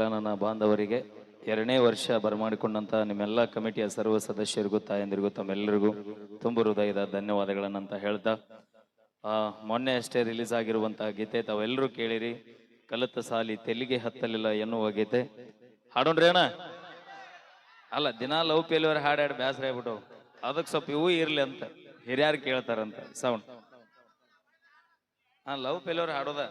ಎಲ್ಲ ನನ್ನ ಬಾಂಧವರಿಗೆ ಎರಡನೇ ವರ್ಷ ಬರಮಾಡಿಕೊಂಡಂತ ನಿಮ್ಮೆಲ್ಲ ಕಮಿಟಿಯ ಸರ್ವ ಸದಸ್ಯರಿಗೂ, ತಾಯಂದಿರಿಗೂ, ತಮ್ಮೆಲ್ಲರಿಗೂ ತುಂಬ ಹೃದಯದ ಧನ್ಯವಾದಗಳನ್ನಂತ ಹೇಳ್ತಾ ಮೊನ್ನೆ ಅಷ್ಟೇ ರಿಲೀಸ್ ಆಗಿರುವಂತಹ ಗೀತೆ ತಾವೆಲ್ಲರೂ ಕೇಳಿರಿ. ಕಲಿತ ಸಾಲಿ ತೆಲಿಗೆ ಹತ್ತಲಿಲ್ಲ ಎನ್ನುವ ಗೀತೆ. ಹಾಡೋಣ್ರಿ ಅಣ್ಣ. ಅಲ್ಲ, ದಿನ ಲವ್ ಪೇಲಿವರ್ ಹಾಡು ಹಾಡು ಆಗ್ಬಿಟ್ಟು ಅದಕ್ಕೆ ಸ್ವಲ್ಪ ಇವು ಇರ್ಲಿ ಅಂತ. ಹಿರಿಯರು ಕೇಳ್ತಾರಂತ. ಸೌಂಡ್. ಹಾ ಲವ್ ಪೇಲಿವರ್ ಹಾಡೋದ.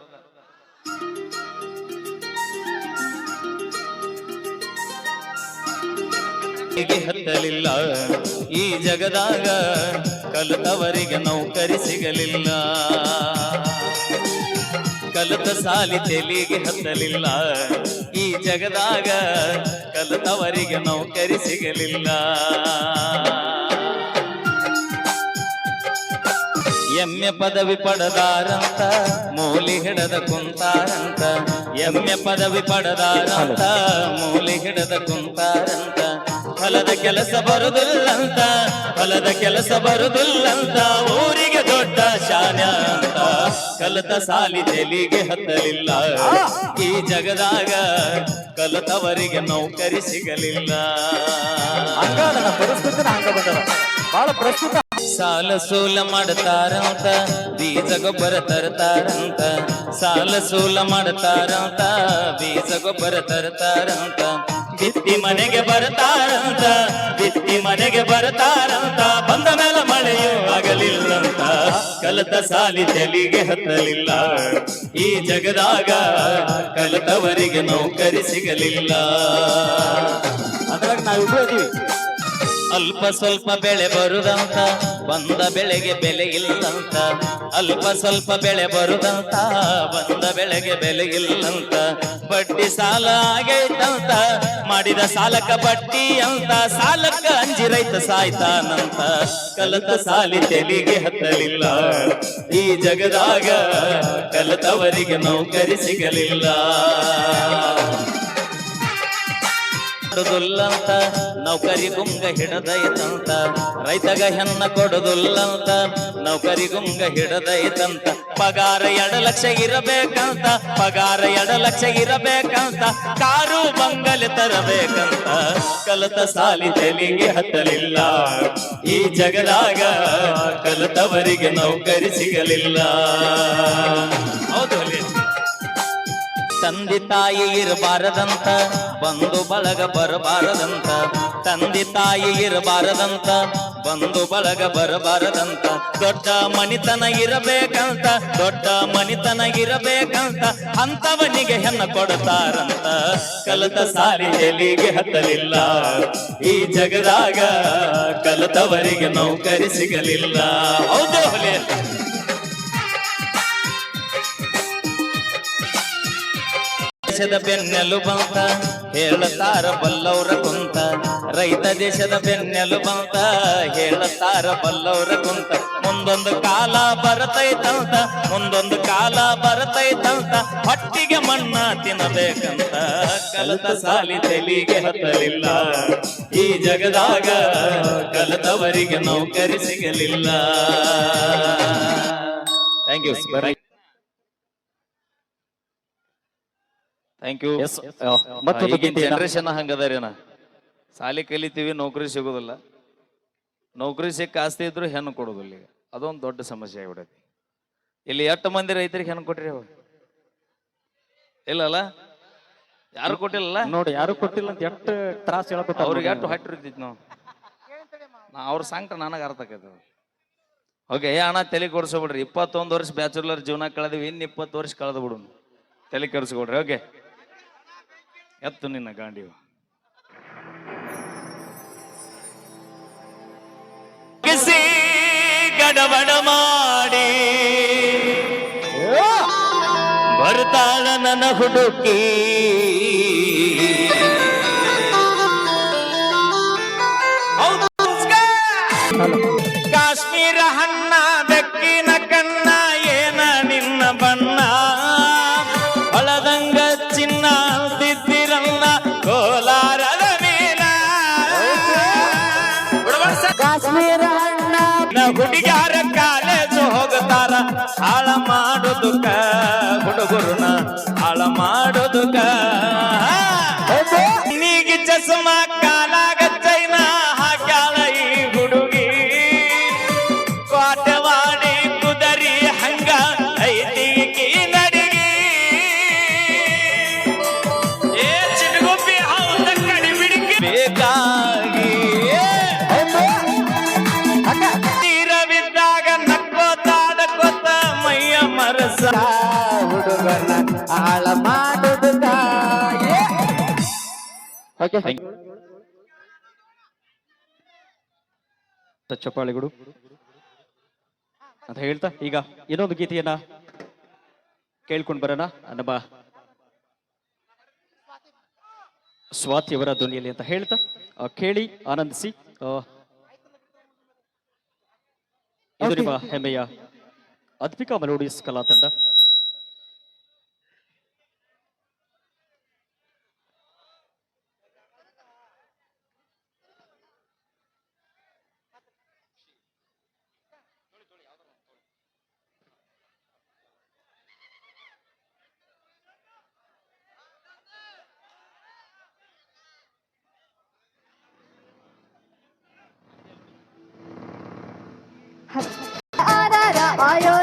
ಹೀಗೆ ಹತ್ತಲಿಲ್ಲ. ಈ ಜಗದಾಗ ಕಲಿತವರಿಗೆ ನೌಕರಿ ಸಿಗಲಿಲ್ಲ. ಕಲಿತ ಸಾಲಿ ತೆಲಿಗೆ ಹತ್ತಲಿಲ್ಲ. ಈ ಜಗದಾಗ ಕಲಿತವರಿಗೆ ನೌಕರಿ ಸಿಗಲಿಲ್ಲ. ಎಮ್ಮೆ ಪದವಿ ಪಡೆದಾರಂತ, ಮೂಲಿ ಹಿಡದ ಕುಂತಾರಂತ. ಎಮ್ಮೆ ಪದವಿ ಪಡೆದಾರಂತ, ಮೂಲಿ ಹಿಡದ ಕುಂತಾರಂತ. ಹೊಲದ ಕೆಲಸ ಬರುದಿಲ್ಲಂತ ಹೊಲದ ಕೆಲಸ ಬರುದಿಲ್ಲಂತ ಊರಿಗೆ ದೊಡ್ಡ ಶಾನ್ಯ ಅಂತ. ಕಲತ ಸಾಲಿ ತೆಲಿಗೆ ಹತ್ತಲಿಲ್ಲ. ಈ ಜಗದಾಗ ಕಲತವರಿಗೆ ನೌಕರಿ ಸಿಗಲಿಲ್ಲ. ಹಂಗ ಬಹಳ ಪ್ರಸ್ತುತ ಸಾಲ ಸೂಲ ಮಾಡ್ತಾರಂತ ಬೀಜ ಗೊಬ್ಬರ ತರ್ತಾರಂತ. ಸಾಲ ಸೂಲ ಮಾಡ್ತಾರಂತ ಬೀಜ ಗೊಬ್ಬರ ತರ್ತಾರಂತ. ಬಿತ್ತಿ ಮನೆಗೆ ಬರ್ತಾರಂತ, ಬಿತ್ತಿ ಮನೆಗೆ ಬರ್ತಾರಂತ. ಬಂದ ಮೇಲೆ ಮಳೆಯೂ ಆಗಲಿಲ್ಲಂತ. ಕಲತ ಸಾಲಿ ತೆಲಿಗೆ ಹತ್ತಲಿಲ್ಲ. ಈ ಜಗದಾಗ ಕಲತವರಿಗೆ ನೌಕರಿ ಸಿಗಲಿಲ್ಲ. ಅದ್ರಾಗ ನಾವಿಬ್ರು ಅಲ್ಪ ಸ್ವಲ್ಪ ಬೆಳೆ ಬರುದಂತ, ಬಂದ ಬೆಳೆಗೆ ಬೆಲೆ ಇಲ್ಲಂತ. ಅಲ್ಪ ಸ್ವಲ್ಪ ಬೆಳೆ ಬರುದಂತ, ಬಂದ ಬೆಳೆಗೆ ಬೆಲೆ ಇಲ್ಲಂತ. ಬಡ್ಡಿ ಸಾಲ ಆಗೈತಂತ, ಮಾಡಿದ ಸಾಲಕ ಬಡ್ಡಿ ಅಂತ. ಸಾಲಕ್ಕ ಅಂಜಿ ರೈತ ಸಾಯ್ತಾನಂತ. ಕಲತ ಸಾಲಿ ತೆಲಿಗೆ ಹತ್ತಲಿಲ್ಲ. ಈ ಜಗದಾಗ ಕಲತವರಿಗೆ ನೌಕರಿ ಸಿಗಲಿಲ್ಲ. ಕೊಡುದಿಲ್ಲಂತ ನೌಕರಿ ಗುಂಗ ಹಿಡದೈತಂತ. ರೈತಗ ಹೆಣ್ಣ ಕೊಡುದುಲ್ಲಂತ ನೌಕರಿ ಗುಂಗ ಹಿಡದೈತಂತ. ಪಗಾರ ಎರಡು ಲಕ್ಷ ಇರಬೇಕಂತ, ಪಗಾರ ಎರಡು ಲಕ್ಷ ಇರಬೇಕಂತ. ಕಾರು ಬಂಗಲೆ ತರಬೇಕಂತ, ಕಲತ ಸಾಲಿ ತೆಲಿಗೆ ಹತ್ತಲಿಲ್ಲ. ಈ ಜಗದಾಗ ಕಲತವರಿಗೆ ನೌಕರಿ ಸಿಗಲಿಲ್ಲ. ಹೌದು? ತಂದೆ ತಾಯಿ ಇರಬಾರದಂತ, ಬಂಧು ಬಳಗ ಬರಬಾರದಂತ, ತಂದೆ ತಾಯಿ ಇರಬಾರದಂತ, ಬಂಧು ಬಳಗ ಬರಬಾರದಂತ, ದೊಡ್ಡ ಮನಿತನ ಇರಬೇಕಂತ, ದೊಡ್ಡ ಮನಿತನ ಇರಬೇಕಂತ ಅಂತವನಿಗೆ ಹೆಣ್ಣ ಕೊಡ್ತಾರಂತ. ಕಲಿತ ಸಾರಿ ಎಲಿಗೆ ಹತ್ತಲಿಲ್ಲ, ಈ ಜಗದಾಗ ಕಲಿತವರಿಗೆ ನೌಕರಿ ಸಿಗಲಿಲ್ಲ. ಹೌದು ದೇಶದ ಬೆನ್ನೆಲುಬಂತ ಹೇಳುತ್ತಾರ ಬಲ್ಲವರ ಕುಂತ. ರೈತ ದೇಶದ ಬೆನ್ನೆಲುಬಂತ ಹೇಳುತ್ತಾರ ಬಲ್ಲವರ ಕುಂತ. ಮುಂದೊಂದು ಕಾಲ ಬರತೈತಂತ, ಮುಂದೊಂದು ಕಾಲ ಬರತೈತಂತ. ಹೊಟ್ಟಿಗೆ ಮಣ್ಣ ತಿನ್ನಬೇಕಂತ, ಕಲತ ಸಾಲಿ ತೆಲಿಗೆ ಹತ್ತಲಿಲ್ಲ. ಈ ಜಗದಾಗ ಕಲತವರಿಗೆ ನೌಕರಿ ಸಿಗಲಿಲ್ಲ. Thank you thank you yes ಮತ್ತೊಂದು ಈಗಿನ ಜನರೇಷನ್ ಹಂಗದಾರೇನ ಸಾಲಿ ಕಲಿತೀವಿ ನೌಕರಿ ಸಿಗೋದಿಲ್ಲ. ನೌಕರಿ ಸಿಕ್ಕ ಆಸ್ತಿ ಇದ್ರು ಹೆಣ್ಣು ಕೊಡೋದಿಲ್ಲ ಈಗ ಅದೊಂದು ದೊಡ್ಡ ಸಮಸ್ಯೆ ಆಗ್ಬಿಡೈತಿ ಇಲ್ಲಿ ಎಷ್ಟು ಮಂದಿ ರೈತರಿಗೆ ಹೆಣ್ಣು ಕೊಟ್ರಿ ಅವ? ಇಲ್ಲ ಅಲ್ಲ ಯಾರು ಕೊಟ್ಟಿಲ್ಲ ನೋಡಿ ಯಾರು ಕೊಟ್ಟಿಲ್ಲ ಅಂತ ಎಷ್ಟು ತ್ರಾಸ ಹೇಳ್ಕೊತ ಅವ್ರಿಗೆ ಎಷ್ಟು ಹಟ್ಟಿರ್ತಿತ್ತು ನಾವು ನಾ ಅವ್ರ ಸಂಕಟ ನನಗೆ ಅರ್ಥ ಆಕೈತೆ ಓಕೆ ಏ ಅಣ್ಣ ತಲೆ ಕೊಡ್ಸೋಬಿಡ್ರಿ ಇಪ್ಪತ್ತೊಂದು ವರ್ಷ ಬ್ಯಾಚುಲರ್ ಜೀವನ ಕಳೆದ್ವಿ ಇನ್ನು ಇಪ್ಪತ್ತು ವರ್ಷ ಕಳೆದು ಬಿಡು. ತಲೆ ಕೆಡಿಸ್ಕೊಡ್ರಿ ಓಕೆ ಎತ್ತು ನಿನ್ನ ಗಾಂಡಿ ಕಿಸಿ ಗಡಬಡ ಮಾಡಿ. ಬರ್ತಾಳ ನನ್ನ ಹುಡುಕಿ. ಹುಡುಗ್ಯಾರ ಕಾಲೇಜು ಹೋಗ್ತಾರ. ಹಾಳ ಮಾಡೋದುಕ ಹುಡುಗರುನ ಹಾಳ ಮಾಡೋದುಕ ಹಾಳ ಮಾಡುದು ಚಪ್ಪಾಳಿಗಳು ಅಂತ ಹೇಳ್ತಾ ಈಗ ಇನ್ನೊಂದು ಗೀತೆಯನ್ನ ಕೇಳ್ಕೊಂಡು ಬರೋಣ. ನಮ್ಮ ಸ್ವಾತಿಯವರ ಧ್ವನಿಯಲ್ಲಿ ಅಂತ ಹೇಳ್ತಾ ಕೇಳಿ ಆನಂದಿಸಿ ಇದು ನಿಮ್ಮ ಹೆಮ್ಮೆಯ ಅದ್ಭಿಕಾ ಮಲೋಡಿಯಸ್ ಕಲಾತಂಡ. Ara ara ayol